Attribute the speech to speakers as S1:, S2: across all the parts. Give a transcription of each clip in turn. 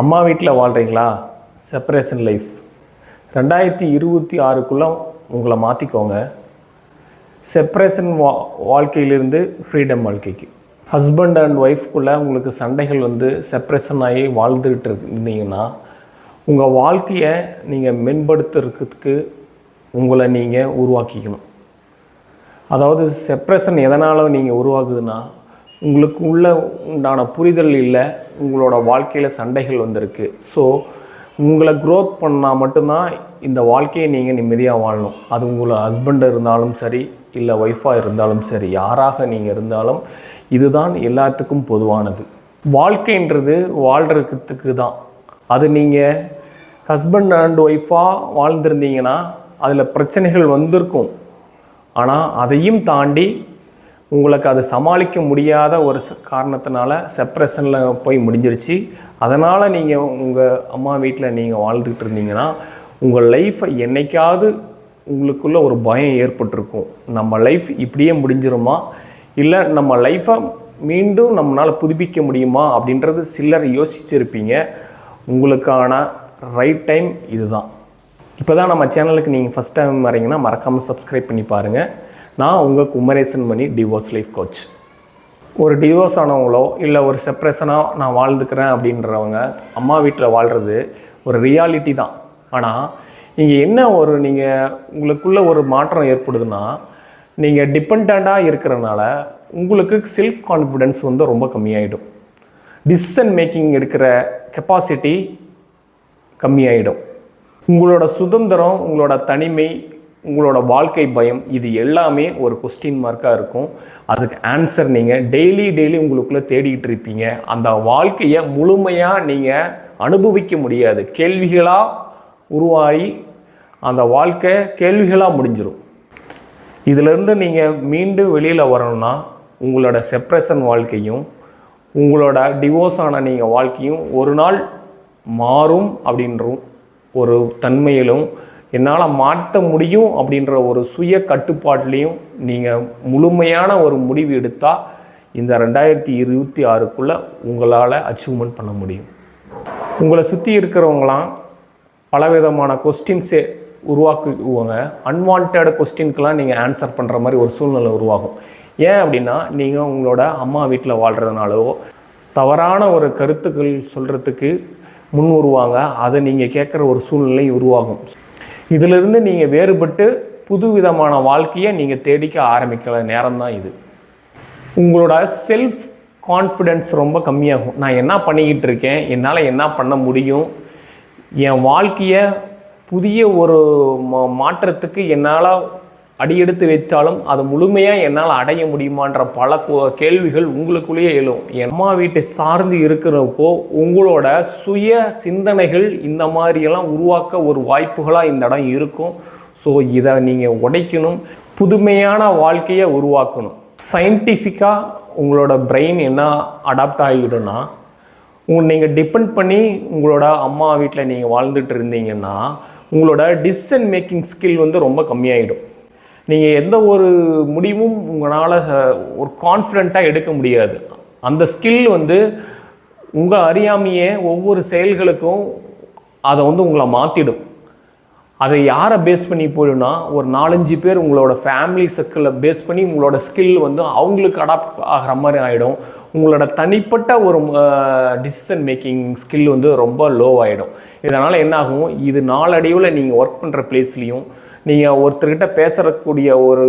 S1: அம்மா வீட்டில் வாழ்கிறீங்களா separation life ரெண்டாயிரத்தி இருபத்தி ஆறுக்குள்ளே உங்களை மாற்றிக்கோங்க செப்பரேஷன் வா வாழ்க்கையிலிருந்து ஃப்ரீடம் வாழ்க்கைக்கு. ஹஸ்பண்ட் அண்ட் ஒய்ஃப்குள்ளே உங்களுக்கு சண்டைகள் வந்து செப்பரேஷன் ஆகி வாழ்ந்துக்கிட்டு இருந்தீங்கன்னா உங்கள் வாழ்க்கையை நீங்கள் மேம்படுத்துறதுக்கு உங்களை நீங்கள் உருவாக்கிக்கணும். அதாவது செப்ரேஷன் எதனால் நீங்கள் உருவாகுதுன்னா உங்களுக்கு உள்ள உண்டான புரிதல் இல்லை உங்களோட வாழ்க்கையில் சண்டைகள் வந்திருக்கு. ஸோ உங்களை க்ரோத் பண்ணால் மட்டும்தான் இந்த வாழ்க்கையை நீங்கள் நிம்மதியாக வாழணும். அது உங்களை ஹஸ்பண்ட் இருந்தாலும் சரி இல்லை ஒய்ஃபாக இருந்தாலும் சரி யாராக நீங்கள் இருந்தாலும் இதுதான் எல்லாத்துக்கும் பொதுவானது. வாழ்க்கைன்றது வாழ்கிறதுக்கு தான். அது நீங்கள் ஹஸ்பண்ட் அண்ட் ஒய்ஃபாக வாழ்ந்திருந்தீங்கன்னா அதில் பிரச்சனைகள் வந்திருக்கும். ஆனால் அதையும் தாண்டி உங்களுக்கு அது சமாளிக்க முடியாத ஒரு காரணத்தினால செப்ரேஷனில் போய் முடிஞ்சிருச்சு. அதனால் நீங்கள் உங்கள் அம்மா வீட்டில் நீங்கள் வாழ்ந்துக்கிட்டு இருந்தீங்கன்னா உங்கள் லைஃப்பை என்னைக்காவது உங்களுக்குள்ளே ஒரு பயம் ஏற்பட்டிருக்கும். நம்ம லைஃப் இப்படியே முடிஞ்சிருமா? இல்லை நம்ம லைஃப்பை மீண்டும் நம்மளால் புதுப்பிக்க முடியுமா? அப்படின்றது சிலர் யோசிச்சிருப்பீங்க. உங்களுக்கான ரைட் டைம் இதுதான். இப்போ தான் நம்ம சேனலுக்கு நீங்கள் ஃபஸ்ட் டைம் வரீங்கன்னா மறக்காமல் சப்ஸ்கிரைப் பண்ணி பாருங்கள் நான் உங்கள் Kumaresan Mani divorce life coach ஒரு டிவோர்ஸ் ஆனவங்களோ இல்லை ஒரு செப்ரேஷனாக நான் வாழ்ந்துக்கிறேன் அப்படின்றவங்க அம்மா வீட்டில் வாழ்கிறது ஒரு ரியாலிட்டி தான். ஆனால் இங்கே என்ன ஒரு நீங்கள் உங்களுக்குள்ளே ஒரு மாற்றம் ஏற்படுதுன்னா நீங்கள் டிபெண்ட்டாக இருக்கிறனால உங்களுக்கு செல்ஃப் கான்ஃபிடென்ஸ் வந்து ரொம்ப கம்மியாயிடும். டிசிஷன் மேக்கிங் எடுக்கிற கெப்பாசிட்டி கம்மியாயிடும். உங்களோட சுதந்திரம் உங்களோட தனிமை உங்களோட வாழ்க்கை பயம் இது எல்லாமே ஒரு கொஸ்டின் மார்க்காக இருக்கும். அதுக்கு ஆன்சர் நீங்கள் டெய்லி டெய்லி உங்களுக்குள்ளே தேடிக்கிட்டு இருப்பீங்க. அந்த வாழ்க்கையை முழுமையாக நீங்கள் அனுபவிக்க முடியாது. கேள்விகளாக உருவாகி அந்த வாழ்க்கை கேள்விகளாக முடிஞ்சிடும் இதிலிருந்து நீங்கள் மீண்டும் வெளியில் வரணும்னா உங்களோட செப்ரேஷன் வாழ்க்கையும் உங்களோட டிவோர்ஸ் ஆன நீங்கள் வாழ்க்கையும் ஒரு நாள் மாறும் அப்படின்றும் ஒரு தன்மையிலும் என்னால் மாற்ற முடியும் அப்படின்ற ஒரு சுய கட்டுப்பாட்டிலையும் நீங்கள் முழுமையான ஒரு முடிவு எடுத்தால் இந்த ரெண்டாயிரத்தி இருபத்தி ஆறுக்குள்ளே உங்களால் அச்சீவ்மெண்ட் பண்ண முடியும். உங்களை சுற்றி இருக்கிறவங்களாம் பலவிதமான கொஸ்டின்ஸே உருவாக்குவாங்க. அன்வான்ட் கொஸ்டின்க்கெலாம் நீங்கள் ஆன்சர் பண்ணுற மாதிரி ஒரு சூழ்நிலை உருவாகும். ஏன் அப்படின்னா நீங்கள் உங்களோட அம்மா வீட்டில் வாழ்கிறதுனாலோ தவறான ஒரு கருத்துக்கள் சொல்கிறதுக்கு முன் வருவாங்க. அதை நீங்கள் கேட்குற ஒரு சூழ்நிலை உருவாகும். இதிலிருந்து நீங்கள் வேறுபட்டு புது விதமான வாழ்க்கையை நீங்கள் தேடிக்க ஆரம்பிக்கிற நேரம் தான் இது. உங்களோட செல்ஃப் கான்ஃபிடென்ஸ் ரொம்ப கம்மியாகும். நான் என்ன பண்ணிக்கிட்டு இருக்கேன்? என்னால் என்ன பண்ண முடியும்? என் வாழ்க்கையை புதிய ஒரு மா மாற்றத்துக்கு என்னால் அடியெடுத்து வைத்தாலும் அது முழுமையாக என்னால் அடைய முடியுமான்ற பல கேள்விகள் உங்களுக்குள்ளேயே எழும். என் அம்மா வீட்டை சார்ந்து இருக்கிறப்போ உங்களோட சுய சிந்தனைகள் இந்த மாதிரியெல்லாம் உருவாக்க ஒரு வாய்ப்புகளாக இந்த இடம் இருக்கும். ஸோ இதை நீங்கள் உடைக்கணும். புதுமையான வாழ்க்கையை உருவாக்கணும். சயின்டிஃபிக்காக உங்களோட பிரெயின் என்ன அடாப்ட் ஆகிடும்னா உங்கள் நீங்கள் டிபெண்ட் பண்ணி உங்களோட அம்மா வீட்டில் நீங்கள் வாழ்ந்துட்டு இருந்தீங்கன்னா உங்களோட டிசிஷன் மேக்கிங் ஸ்கில் வந்து ரொம்ப கம்மியாயிடும். நீங்கள் எந்த ஒரு முடிவும் உங்களால் ஒரு கான்ஃபிடெண்ட்டாக எடுக்க முடியாது. அந்த ஸ்கில் வந்து உங்கள் அறியாமையே ஒவ்வொரு செயல்களுக்கும் அதை வந்து உங்களை மாற்றிடும் அதை யாரை பேஸ் பண்ணி போயிடும்னா ஒரு நாலஞ்சு பேர் உங்களோட ஃபேமிலி சர்க்கிளில் பேஸ் பண்ணி உங்களோட ஸ்கில் வந்து அவங்களுக்கு அடாப்ட் ஆகிற மாதிரி ஆகிடும் உங்களோட தனிப்பட்ட ஒரு டிசிஷன் மேக்கிங் ஸ்கில் வந்து ரொம்ப லோ ஆகிடும் இதனால் என்னாகும்? இது நாளடைவில் நீங்கள் ஒர்க் பண்ணுற பிளேஸ்லேயும் நீங்கள் ஒருத்தர்கிட்ட பேசக்கூடிய ஒரு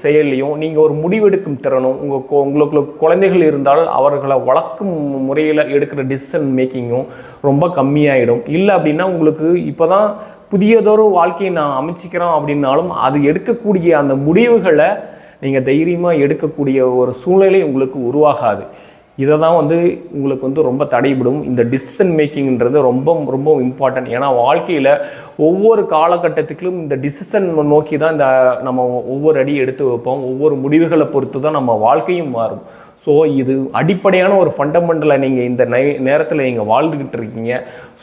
S1: செயல்லையும் நீங்கள் ஒரு முடிவெடுக்கும் திறனும் உங்கள் உங்களுக்கு குழந்தைகள் இருந்தால் அவர்களை வளர்க்கும் முறையில் எடுக்கிற டிசிஷன் மேக்கிங்கும் ரொம்ப கம்மியாயிடும். இல்லை அப்படின்னா உங்களுக்கு இப்போ தான் புதியதொரு வாழ்க்கையை நான் அமைச்சிக்கிறோம் அப்படின்னாலும் அது எடுக்கக்கூடிய அந்த முடிவுகளை நீங்கள் தைரியமாக எடுக்கக்கூடிய ஒரு சூழ்நிலை உங்களுக்கு உருவாகாது. இதை தான் வந்து உங்களுக்கு வந்து ரொம்ப தடைபடும். இந்த டிசிஷன் மேக்கிங்ன்றது ரொம்ப ரொம்ப இம்பார்ட்டன்ட் ஏன்னா வாழ்க்கையில் ஒவ்வொரு காலகட்டத்துக்கும் இந்த டிசிஷன் நோக்கி தான் இந்த நம்ம ஒவ்வொரு அடி எடுத்து வைப்போம். ஒவ்வொரு முடிவுகளை பொறுத்து தான் நம்ம வாழ்க்கையும் மாறும். ஸோ இது அடிப்படையான ஒரு ஃபண்டமெண்டலை நீங்கள் இந்த நை நேரத்தில் நீங்கள் வாழ்ந்துக்கிட்டு இருக்கீங்க.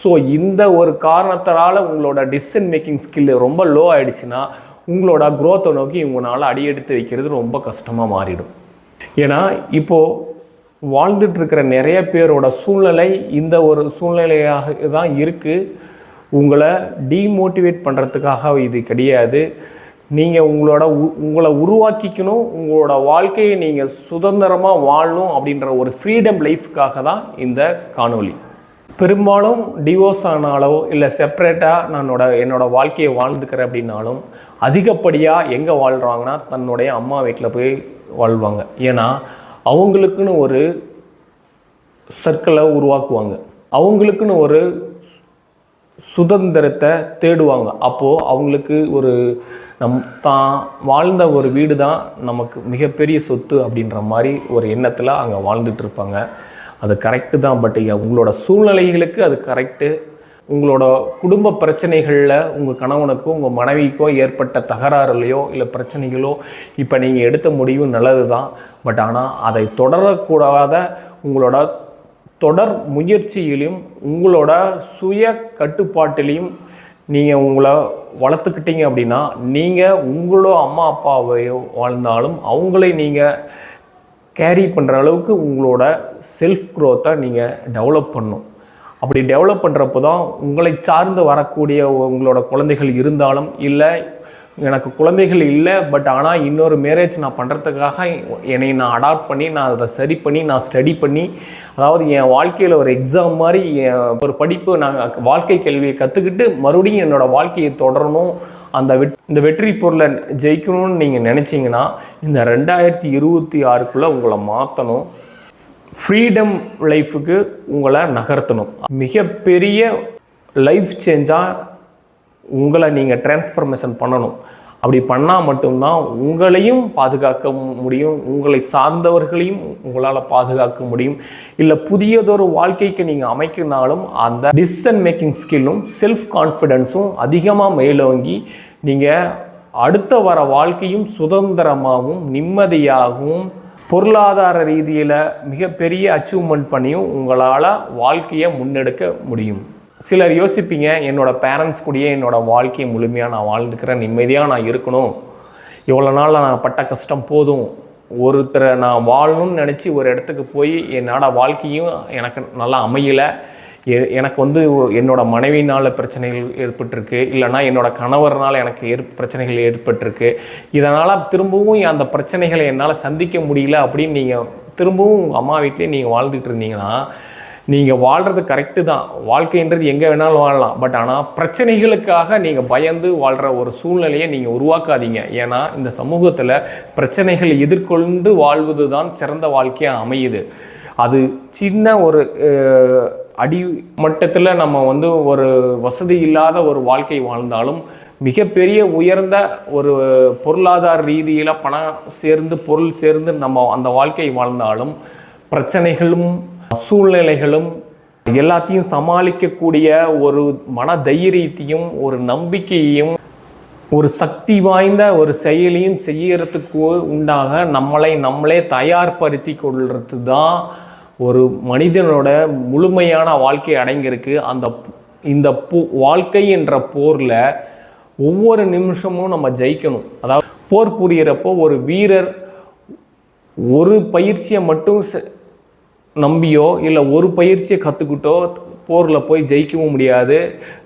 S1: ஸோ இந்த ஒரு காரணத்தினால உங்களோட டிசிஷன் மேக்கிங் ஸ்கில் ரொம்ப லோ ஆகிடுச்சுன்னா உங்களோட க்ரோத்தை நோக்கி உங்களால் அடியெடுத்து வைக்கிறது ரொம்ப கஷ்டமாக மாறிடும். ஏன்னா இப்போது வாழ்ந்துட்டு இருக்கிற நிறைய பேரோட சூழ்நிலை இந்த ஒரு சூழ்நிலையாக தான் இருக்குது உங்களை டீமோட்டிவேட் பண்ணுறதுக்காக இது கிடையாது. நீங்கள் உங்களோட உ- உங்களை உருவாக்கிக்கணும் உங்களோட வாழ்க்கையை நீங்கள் சுதந்திரமாக வாழணும் அப்படின்ற ஒரு ஃப்ரீடம் லைஃப்க்காக தான் இந்த காணொளி. பெரும்பாலும் டிவோர்ஸ் ஆனாலோ இல்லை செப்பரேட்டாக நானோட என்னோட வாழ்க்கையை வாழ்ந்துக்கிறேன் அப்படின்னாலும் அதிகப்படியாக எங்கே வாழ்கிறாங்கன்னா தன்னுடைய அம்மா வீட்டில் போய் வாழ்வாங்க. ஏன்னா அவங்களுக்குன்னு ஒரு சர்க்கிளை உருவாக்குவாங்க. அவங்களுக்குன்னு ஒரு சுதந்திரத்தை தேடுவாங்க. அப்போது அவங்களுக்கு ஒரு நம் தான் வாழ்ந்த ஒரு வீடு தான் நமக்கு மிகப்பெரிய சொத்து அப்படின்ற மாதிரி ஒரு எண்ணத்தில் அங்கே வாழ்ந்துட்டு இருப்பாங்க. அது கரெக்டு தான் பட் உங்களோட சூழ்நிலைகளுக்கு அது கரெக்டு உங்களோட குடும்ப பிரச்சனைகளில் உங்கள் கணவனுக்கோ உங்கள் மனைவிக்கோ ஏற்பட்ட தகராறுலையோ இல்லை பிரச்சனைகளோ இப்போ நீங்கள் எடுத்த முடிவு நல்லது தான் பட் ஆனால் அதை தொடரக்கூடாத உங்களோட தொடர் முயற்சியிலும் உங்களோட சுய கட்டுப்பாட்டிலையும் நீங்கள் உங்களை வளர்த்துக்கிட்டீங்க அப்படின்னா நீங்கள் உங்களோ அம்மா அப்பாவையோ வாழ்ந்தாலும் அவங்களை நீங்கள் கேரி பண்ணுற அளவுக்கு உங்களோட செல்ஃப் க்ரோத்தை நீங்கள் டெவலப் பண்ணும். அப்படி டெவலப் பண்ணுறப்போ தான் உங்களை சார்ந்து வரக்கூடிய உங்களோட குழந்தைகள் இருந்தாலும் இல்லை எனக்கு குழந்தைகள் இல்லை பட் ஆனால் இன்னொரு மேரேஜ் நான் பண்ணுறதுக்காக என்னை நான் அடாப்ட் பண்ணி நான் அதை சரி பண்ணி நான் ஸ்டடி பண்ணி அதாவது என் வாழ்க்கையில் ஒரு எக்ஸாம் மாதிரி என் ஒரு படிப்பு நான் வாழ்க்கை கேள்வியை கற்றுக்கிட்டு மறுபடியும் என்னோடய வாழ்க்கையை தொடரணும். அந்த வெட் இந்த வெற்றி பொருளை ஜெயிக்கணும்னு நீங்கள் நினச்சிங்கன்னா இந்த ரெண்டாயிரத்தி இருபத்தி ஆறுக்குள்ளே உங்களை மாற்றணும் ஃப்ரீடம் லைஃபுக்கு உங்களை நகர்த்தணும். மிகப்பெரிய லைஃப் சேஞ்சாக உங்களை நீங்கள் டிரான்ஸ்ஃபர்மேஷன் பண்ணணும். அப்படி பண்ணால் மட்டும்தான் உங்களையும் பாதுகாக்க முடியும். உங்களை சார்ந்தவர்களையும் உங்களால் பாதுகாக்க முடியும். இல்லை புதியதொரு வாழ்க்கைக்கு நீங்கள் அமைக்கினாலும் அந்த டிசிஷன் மேக்கிங் ஸ்கில்லும் செல்ஃப் கான்ஃபிடென்ஸும் அதிகமாக மேலோங்கி நீங்கள் அடுத்த வர வாழ்க்கையும் சுதந்திரமாகவும் நிம்மதியாகவும் பொருளாதார ரீதியில் மிகப்பெரிய அச்சீவ்மெண்ட் பண்ணியும் உங்களால் வாழ்க்கையை முன்னெடுக்க முடியும். சிலர் யோசிப்பீங்க என்னோட பேரண்ட்ஸ் கூடயே என்னோடய வாழ்க்கையை முழுமையாக நான் வாழ்ந்துக்கிறேன் நிம்மதியாக நான் இருக்கணும். இவ்வளோ நாளில் நான் பட்ட கஷ்டம் போதும். ஒருத்தரை நான் வாழணும்னு நினச்சி ஒரு இடத்துக்கு போய் என்னோட வாழ்க்கையும் எனக்கு நல்லா அமையலை. எனக்கு வந்து என்னோட மனைவினால் பிரச்சனைகள் ஏற்பட்டிருக்கு இல்லைனா என்னோட கணவர்னால் எனக்கு ஏற் பிரச்சனைகள் ஏற்பட்டிருக்கு. இதனால் திரும்பவும் அந்த பிரச்சனைகளை என்னால் சந்திக்க முடியல அப்படின்னு நீங்கள் திரும்பவும் உங்கள் அம்மா வீட்டிலே நீங்கள் வாழ்ந்துட்டு இருந்தீங்கன்னா நீங்கள் வாழ்கிறது கரெக்டு தான். வாழ்க்கைன்றது எங்கே வேணாலும் வாழலாம். பட் ஆனால் பிரச்சனைகளுக்காக நீங்கள் பயந்து வாழ்கிற ஒரு சூழ்நிலையை நீங்கள் உருவாக்காதீங்க. ஏன்னா இந்த சமூகத்தில் பிரச்சனைகளை எதிர்கொண்டு வாழ்வது தான் சிறந்த வாழ்க்கையாக அமையுது. அது சின்ன ஒரு அடி மட்டத்தில் நம்ம வந்து ஒரு வசதி இல்லாத ஒரு வாழ்க்கை வாழ்ந்தாலும் மிகப்பெரிய உயர்ந்த ஒரு பொருளாதார ரீதியில் பணம் சேர்ந்து பொருள் சேர்ந்து நம்ம அந்த வாழ்க்கை வாழ்ந்தாலும் பிரச்சனைகளும் சூழ்நிலைகளும் எல்லாத்தையும் சமாளிக்கக்கூடிய ஒரு மன தைரியத்தையும் ஒரு நம்பிக்கையையும் ஒரு சக்தி வாய்ந்த ஒரு செயலையும் செய்யறதுக்கு உண்டாக நம்மளை நம்மளே தயார்படுத்தி கொள்வது தான் ஒரு மனிதனோட முழுமையான வாழ்க்கை அடங்கியிருக்கு. அந்த இந்த போ வாழ்க்கை என்ற போரில் ஒவ்வொரு நிமிஷமும் நம்ம ஜெயிக்கணும். அதாவது போர் புரிகிறப்போ ஒரு வீரர் ஒரு பயிற்சியை மட்டும் நம்பியோ இல்லை ஒரு பயிற்சியை கற்றுக்கிட்டோ போரில் போய் ஜெயிக்கவும் முடியாது.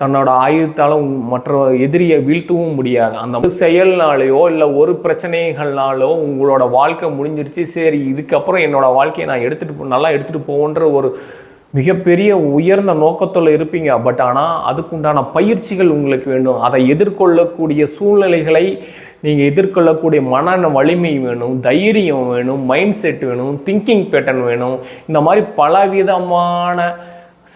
S1: தன்னோட ஆயுதத்தால் மற்ற எதிரியை வீழ்த்தவும் முடியாது. அந்த செயல்னாலேயோ இல்லை ஒரு பிரச்சனைகள்னாலோ உங்களோட வாழ்க்கை முடிஞ்சிருச்சு. சரி இதுக்கப்புறம் என்னோடய வாழ்க்கையை நான் எடுத்துகிட்டு நல்லா எடுத்துகிட்டு போகன்ற ஒரு மிகப்பெரிய உயர்ந்த நோக்கத்தில் இருப்பீங்க. பட் ஆனால் அதுக்குண்டான பயிற்சிகள் உங்களுக்கு வேண்டும். அதை எதிர்கொள்ளக்கூடிய சூழ்நிலைகளை நீங்கள் எதிர்கொள்ளக்கூடிய மன வலிமை வேணும் தைரியம் வேணும் மைண்ட் செட் வேணும் திங்கிங் பேட்டர்ன் வேணும். இந்த மாதிரி பலவிதமான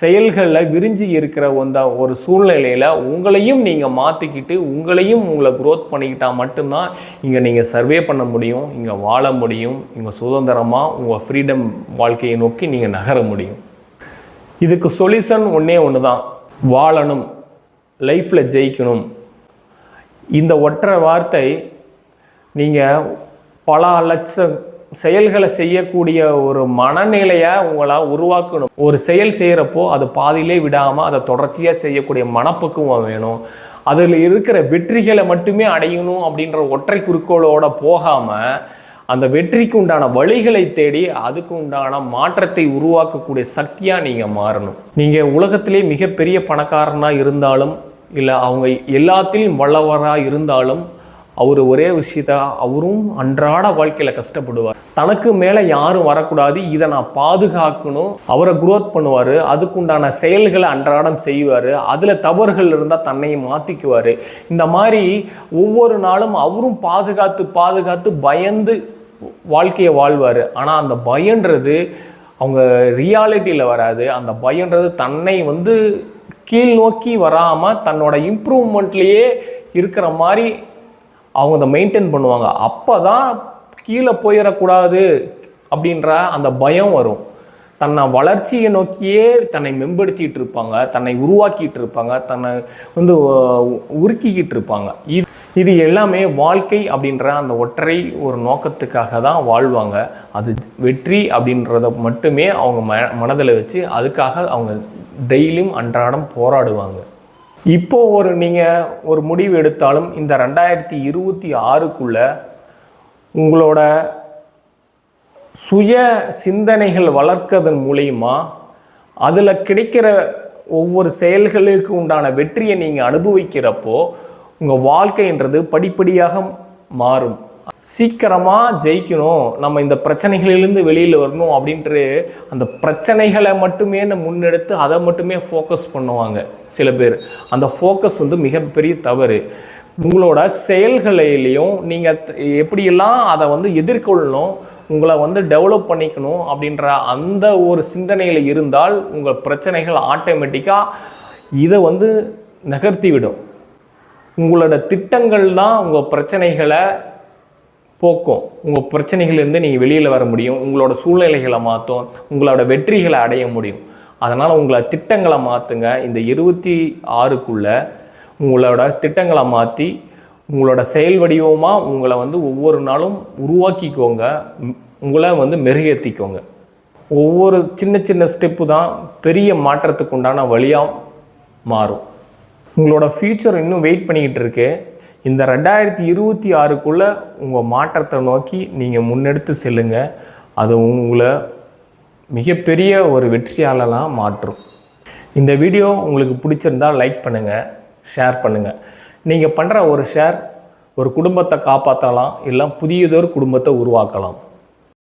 S1: செயல்களில் விரிஞ்சி இருக்கிற அந்த ஒரு சூழ்நிலையில் உங்களையும் நீங்கள் மாற்றிக்கிட்டு உங்களையும் உங்களை க்ரோத் பண்ணிக்கிட்டால் மட்டும்தான் இங்கே நீங்கள் சர்வே பண்ண முடியும் இங்கே வாழ முடியும் இங்கே சுதந்திரமாக உங்கள் ஃப்ரீடம் வாழ்க்கையை நோக்கி நீங்கள் நகர முடியும். இதுக்கு சொல்யூஷன் ஒன்றே ஒன்று தான் வாழணும் லைஃப்பில் ஜெயிக்கணும். இந்த ஒற்றை வார்த்தை நீங்கள் பல லட்சம் செயல்களை செய்யக்கூடிய ஒரு மனநிலையை உங்களால் உருவாக்கணும். ஒரு செயல் செய்கிறப்போ அது பாதியிலே விடாமல் அதை தொடர்ச்சியாக செய்யக்கூடிய மனப்பக்குவம் வேணும். அதில் இருக்கிற வெற்றிகளை மட்டுமே அடையணும் அப்படின்ற ஒற்றை குறிக்கோளோடு போகாமல் அந்த வெற்றிக்கு உண்டான வழிகளை தேடி அதுக்கு உண்டான மாற்றத்தை உருவாக்கக்கூடிய சக்தியாக நீங்கள் மாறணும். நீங்கள் உலகத்திலே மிகப்பெரிய பணக்காரனாக இருந்தாலும் இல்லை அவங்க எல்லாத்திலையும் வல்லவராக இருந்தாலும் அவர் ஒரே விஷயத்த அவரும் அன்றாட வாழ்க்கையில் கஷ்டப்படுவார். தனக்கு மேலே யாரும் வரக்கூடாது இதை நான் பாதுகாக்கணும். அவரை குரோத் பண்ணுவார் அதுக்குண்டான செயல்களை அன்றாடம் செய்வார் அதில் தவறுகள் இருந்தால் தன்னையும் மாற்றிக்குவார் இந்த மாதிரி ஒவ்வொரு நாளும் அவரும் பாதுகாத்து பாதுகாத்து பயந்து வாழ்க்கையை வாழ்வார். ஆனால் அந்த பயன்றது அவங்க ரியாலிட்டியில் வராது. அந்த பயன்றது தன்னை வந்து கீழ் நோக்கி வராமல் தன்னோட இம்ப்ரூவ்மெண்ட்லேயே இருக்கிற மாதிரி அவங்க அதை மெயின்டைன் பண்ணுவாங்க. அப்போ தான் கீழே போயிடக்கூடாது அப்படின்ற அந்த பயம் வரும். தன்னை வளர்ச்சியை நோக்கியே தன்னை மேம்படுத்திட்டு இருப்பாங்க. தன்னை உருவாக்கிட்டு இருப்பாங்க. தன்னை வந்து உருக்கிக்கிட்டு இருப்பாங்க. இது இது எல்லாமே வாழ்க்கை அப்படின்ற அந்த ஒற்றை ஒரு நோக்கத்துக்காக தான் வாழ்வாங்க. அது வெற்றி அப்படின்றத மட்டுமே அவங்க ம மனதில் வச்சு அதுக்காக அவங்க டெய்லியும் அன்றாடம் போராடுவாங்க. இப்போ ஒரு நீங்கள் ஒரு முடிவு எடுத்தாலும் இந்த ரெண்டாயிரத்தி இருபத்தி ஆறுக்குள்ள உங்களோட சுய சிந்தனைகள் வளர்க்கதன் மூலியமா அதில் கிடைக்கிற ஒவ்வொரு செயல்களுக்கு உண்டான வெற்றியை நீங்கள் அனுபவிக்கிறப்போ உங்கள் வாழ்க்கைன்றது படிப்படியாக மாறும். சீக்கிரமாக ஜெயிக்கணும். நம்ம இந்த பிரச்சனைகளிலிருந்து வெளியில் வரணும் அப்படின்ட்டு அந்த பிரச்சனைகளை மட்டுமே நம்ம முன்னெடுத்து அதை மட்டுமே ஃபோக்கஸ் பண்ணுவாங்க சில பேர். அந்த ஃபோக்கஸ் வந்து மிகப்பெரிய தவறு. உங்களோட செயல்களிலையும் நீங்கள் எப்படியெல்லாம் அதை வந்து எதிர்கொள்ளணும் உங்களை வந்து டெவலப் பண்ணிக்கணும் அப்படின்ற அந்த ஒரு சிந்தனையில் இருந்தால் உங்கள் பிரச்சனைகள் ஆட்டோமேட்டிக்காக இதை வந்து நகர்த்தி விடும் உங்களோட திட்டங்கள் தான் உங்கள் பிரச்சனைகளை போக்கும். உங்கள் பிரச்சனைகள்லேருந்து நீங்கள் வெளியில் வர முடியும். உங்களோட சூழ்நிலைகளை மாற்றும் உங்களோட வெற்றிகளை அடைய முடியும். அதனால் உங்களை திட்டங்களை மாற்றுங்க இந்த இருபத்தி ஆறுக்குள்ளே உங்களோட திட்டங்களை மாற்றி உங்களோட செயல் வடிவமாக உங்களை வந்து ஒவ்வொரு நாளும் உருவாக்கிக்கோங்க. உங்களை வந்து மெருகேற்றிக்கோங்க ஒவ்வொரு சின்ன சின்ன ஸ்டெப்பு தான் பெரிய மாற்றத்துக்கு உண்டான வழியாக மாறும். உங்களோட ஃப்யூச்சர் இன்னும் வெயிட் பண்ணிக்கிட்டு இருக்கு. இந்த ரெண்டாயிரத்தி இருபத்தி ஆறுக்குள்ளே உங்கள் மாற்றத்தை நோக்கி நீங்கள் முன்னெடுத்து செல்லுங்க. அது உங்களை மிகப்பெரிய ஒரு வெற்றியாளலாம் மாற்றும். இந்த வீடியோ உங்களுக்கு பிடிச்சிருந்தா லைக் பண்ணுங்கள் ஷேர் பண்ணுங்கள் நீங்கள் பண்ணுற ஒரு ஷேர் ஒரு குடும்பத்தை காப்பாற்றலாம் இல்லை புதியதொரு குடும்பத்தை உருவாக்கலாம்.